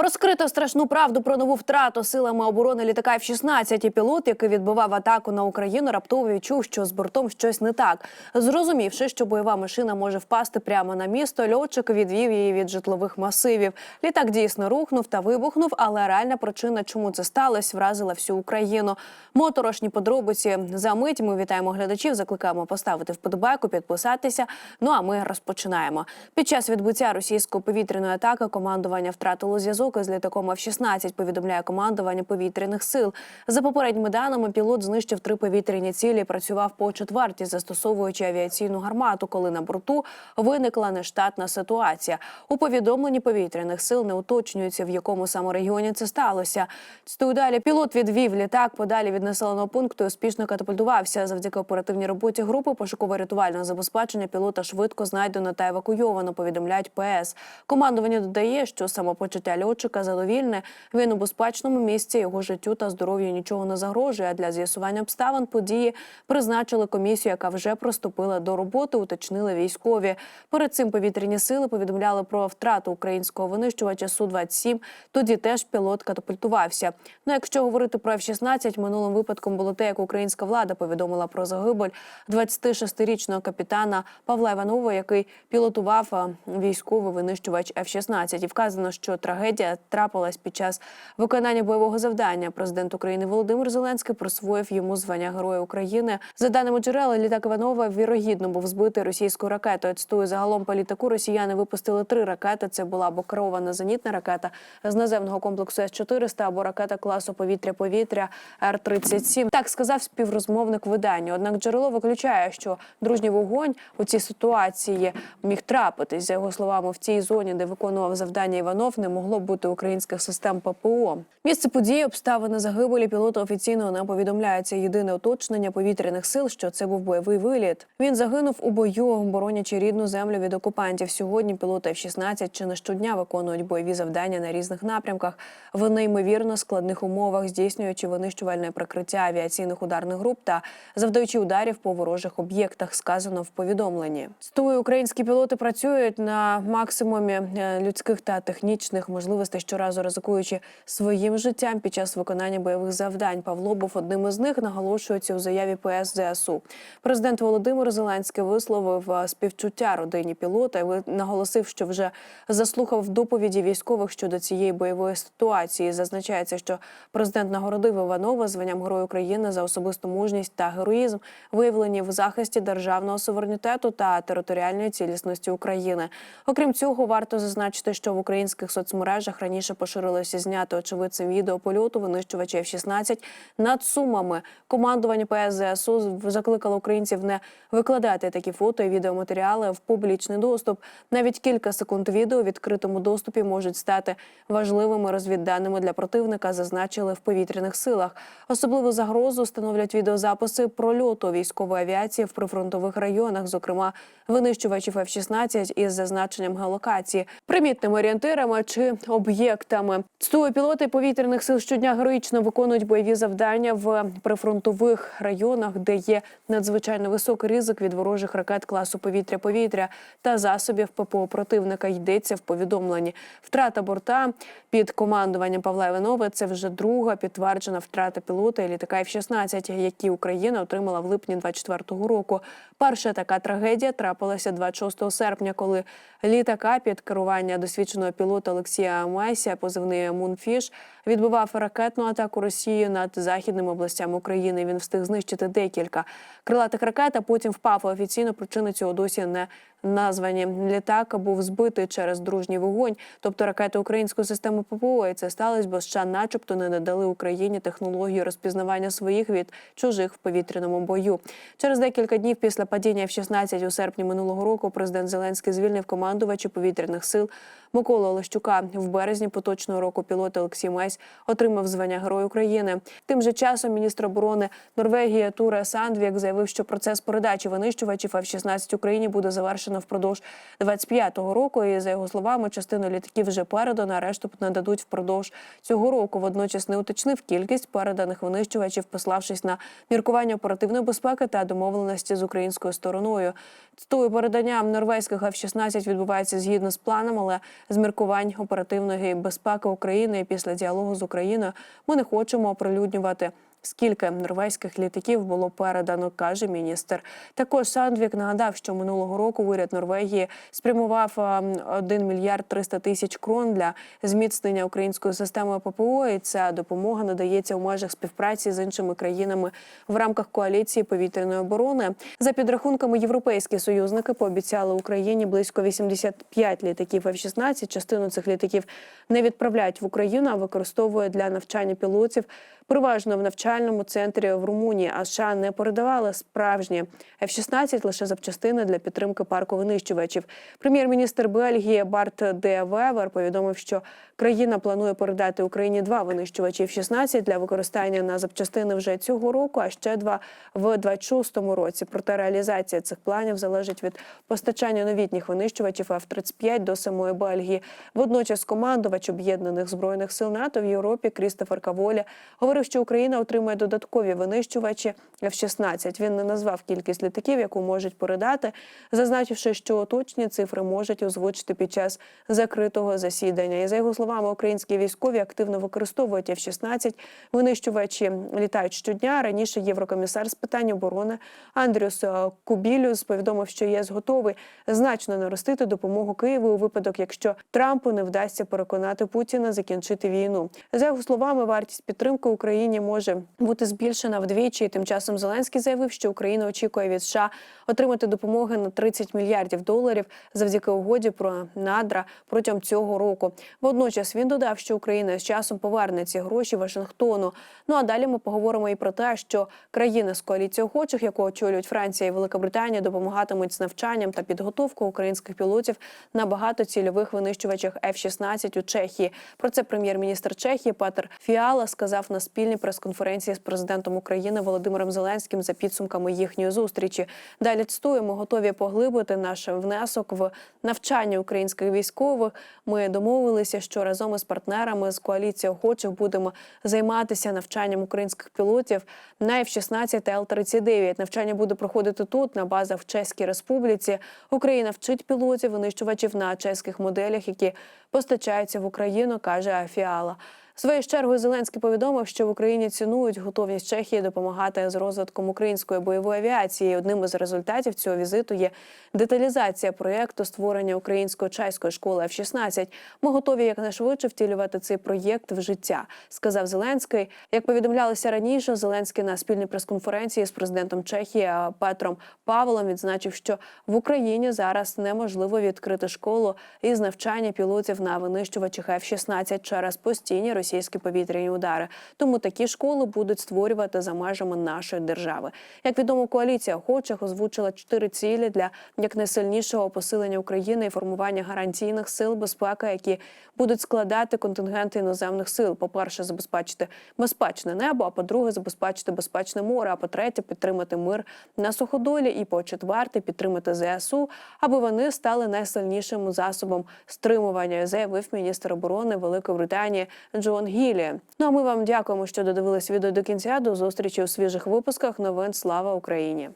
Розкрито страшну правду про нову втрату силами оборони літака F-16. І пілот, який відбивав атаку на Україну, раптово відчув, що з бортом щось не так. Зрозумівши, що бойова машина може впасти прямо на місто, льотчик відвів її від житлових масивів. Літак дійсно рухнув та вибухнув, але реальна причина, чому це сталося, вразила всю Україну. Моторошні подробиці за мить. Ми вітаємо глядачів. Закликаємо поставити вподобайку, підписатися. Ну а ми розпочинаємо. Під час відбуття російської повітряної атаки командування втратило зв'язок із літаком F-16, повідомляє командування повітряних сил. За попередніми даними, пілот знищив три повітряні цілі. Працював по четвертій, застосовуючи авіаційну гармату, коли на борту виникла нештатна ситуація. У повідомленні повітряних сил не уточнюється, в якому саме регіоні це сталося. Цитую далі. Пілот відвів літак подалі від населеного пункту. і Успішно катапультувався. Завдяки оперативній роботі групи пошуково-рятувального забезпечення пілота швидко знайдено та евакуйовано. Повідомляють ПС. Командування додає, що самопочуття льотчика задовільне. Він у безпечному місці його життю та здоров'ю нічого не загрожує. А для з'ясування обставин події призначили комісію, яка вже приступила до роботи. Уточнили військові. Перед цим повітряні сили повідомляли про втрату українського винищувача су 27 Тоді теж пілот катапультувався. Ну, якщо говорити про F-16, минулим випадком було те, як українська влада повідомила про загибель 26-річного капітана Павла Іванова, який пілотував військовий винищувач F-16. І вказано, що трагедія трапилась під час виконання бойового завдання. Президент України Володимир Зеленський присвоїв йому звання Героя України. За даними джерел, літак Іванова вірогідно був збитий російською ракетою. Цитую, загалом по літаку росіяни випустили три ракети. Це була або керована зенітна ракета з наземного комплексу С-400 або ракета класу повітря-повітря Р-37. Так сказав співрозмовник видання. Однак джерело виключає, що дружній вогонь у цій ситуації міг трапитись. За його словами, в цій зоні, де виконував завдання Іванов, не могло бути українських систем ППО. Місце події, обставини загибелі пілота офіційно не повідомляється. Єдине уточнення повітряних сил, що це був бойовий виліт. Він загинув у бою, боронячи рідну землю від окупантів. Сьогодні пілоти F-16 чи не щодня виконують бойові завдання на різних напрямках в неймовірно складних умовах, здійснюючи винищувальне прикриття авіаційних ударних груп та завдаючи ударів по ворожих об'єктах. Сказано в повідомленні. Стою українські пілоти працюють на максимумі е, людських та технічних можливостей, щоразу ризикуючи своїм життям під час виконання бойових завдань. Павло був одним із них. Наголошується у заяві ПС ЗСУ. Президент Володимир Зеленський висловив е, співчуття родині пілота і наголосив, що вже заслухав доповіді військових щодо цієї бойової ситуації. Зазначається, що президент нагородив Іванова званням Герою України за особисту мужність та героїзм, виявлені в захисті державного суверенітету та територіальної цілісності України. Окрім цього, варто зазначити, що в українських соцмережах раніше поширилося зняти очевидцем відео польоту винищувача F-16 над сумами. Командування ПС ЗСУ закликало українців не викладати такі фото і відеоматеріали в публічний доступ. Навіть кілька секунд відео в відкритому доступі можуть стати важливими розвідданими для противника, зазначили в повітряних силах. Особливу загрозу становлять відеозаписи прольоту військової авіації в прифронтових районах, зокрема винищувачів F-16 із зазначенням геолокації, примітними орієнтирами чи об'єктами. Цтує пілоти повітряних сил щодня героїчно виконують бойові завдання в прифронтових районах, де є надзвичайно високий ризик від ворожих ракет класу повітря-повітря та засобів ППО противника. Йдеться в повідомленні. Втрата борта під командуванням Павла Іванова. Це вже друга підтверджена втрата пілота і літака F-16, які Україна отримала в липні 24-го року. Перша така трагедія трапилася 26 серпня, коли літака під керування досвідченого пілота Олексія Майся, позивний Мунфіш, відбивав ракетну атаку Росії над західними областями України. Він встиг знищити декілька крилатих ракет, а потім впав. Офіційно причини цього досі не названі. Літак був збитий через дружній вогонь, тобто ракети української системи ППО. І це сталося, бо США, начебто, не надали Україні технологію розпізнавання своїх від чужих в повітряному бою. Через декілька днів після падіння F-16 у серпні минулого року президент Зеленський звільнив командувача повітряних сил Миколу Олещука. В березні поточного року пілот Олексій Месь отримав звання Герой України. Тим же часом міністр оборони Норвегії Туре Сандвік заявив, що процес передачі винищувачів F-16 Україні буде завершений завершено впродовж 25-го року. І за його словами, частину літаків вже передано, а решту нададуть впродовж цього року. Водночас не уточнив кількість переданих винищувачів, пославшись на міркування оперативної безпеки та домовленості з українською стороною. Цитую, передання норвезьких F-16 відбувається згідно з планом, але з міркувань оперативної безпеки України після діалогу з Україною ми не хочемо оприлюднювати. Скільки норвезьких літаків було передано, каже міністр. Також Сандвік нагадав, що минулого року уряд Норвегії спрямував а, 1 мільярд 300 тисяч крон для зміцнення української системи ППО. І ця допомога надається у межах співпраці з іншими країнами в рамках коаліції повітряної оборони. За підрахунками, європейські союзники пообіцяли Україні близько 85 літаків F-16. Частину цих літаків не відправляють в Україну, а використовують для навчання пілотів. Переважно в навчальному центрі в Румунії, а США не передавали справжні F-16 лише запчастини для підтримки парку винищувачів. Прем'єр-міністр Бельгії Барт Де Вевер повідомив, що країна планує передати Україні два винищувачі F-16 для використання на запчастини вже цього року, а ще два в 26-му році. Проте реалізація цих планів залежить від постачання новітніх винищувачів F-35 до самої Бельгії. Водночас командувач об'єднаних збройних сил НАТО в Європі Крістофер Каволі говорив, що Україна отримує додаткові винищувачі F-16. Він не назвав кількість літаків, яку можуть передати, зазначивши, що точні цифри можуть озвучити під час закритого засідання. І за його словами, українські військові активно використовують F-16. Винищувачі літають щодня. Раніше єврокомісар з питань оборони Андрюс е, Кубілюс повідомив, що ЄС готовий значно наростити допомогу Києву у випадок, якщо Трампу не вдасться переконати Путіна закінчити війну. За його словами, вартість підтримки Україні може бути збільшена вдвічі. Тим часом Зеленський заявив, що Україна очікує від США отримати допомоги на 30 мільярдів доларів завдяки угоді про надра протягом цього року. Водночас він додав, що Україна з часом поверне ці гроші Вашингтону. Ну а далі ми поговоримо і про те, що країни з коаліції охочих, яку очолюють Франція і Велика Британія, допомагатимуть з навчанням та підготовкою українських пілотів на багатоцільових винищувачах F-16 у Чехії. Про це прем'єр-міністр Чехії Петер Фіала сказав на спільній прес-конференції з президентом України Володимиром Зеленським за підсумками їхньої зустрічі. Далі цитуємо, готові поглибити наш внесок в навчання українських військових. Ми домовилися, що разом із партнерами з коаліції охочих будемо займатися навчанням українських пілотів на F-16 та Л-39. Навчання буде проходити тут, на базах в Чеській Республіці. Україна вчить пілотів винищувачів на чеських моделях, які постачаються в Україну, каже Фіала. Своєю чергою Зеленський повідомив, що в Україні цінують готовність Чехії допомагати з розвитком української бойової авіації. Одним із результатів цього візиту є деталізація проєкту створення української чеської школи F-16. Ми готові якнайшвидше втілювати цей проєкт в життя, сказав Зеленський. Як повідомлялося раніше, Зеленський на спільній прес-конференції з президентом Чехії Петром Павлом відзначив, що в Україні зараз неможливо відкрити школу із навчання пілотів на винищувачах F-16 через постійні російські повітряні удари. Тому такі школи будуть створювати за межами нашої держави. Як відомо, коаліція охочих озвучила чотири цілі для якнайсильнішого посилення України і формування гарантійних сил безпеки, які будуть складати контингенти іноземних сил. По перше, забезпечити безпечне небо. А по-друге, забезпечити безпечне море. А по-третє, підтримати мир на суходолі. І по четверте, підтримати ЗСУ, аби вони стали найсильнішим засобом стримування, заявив міністр оборони Великої Британії Джон Гілі. Ну а ми вам дякуємо, що додивились відео до кінця. До зустрічі у свіжих випусках новин. Слава Україні!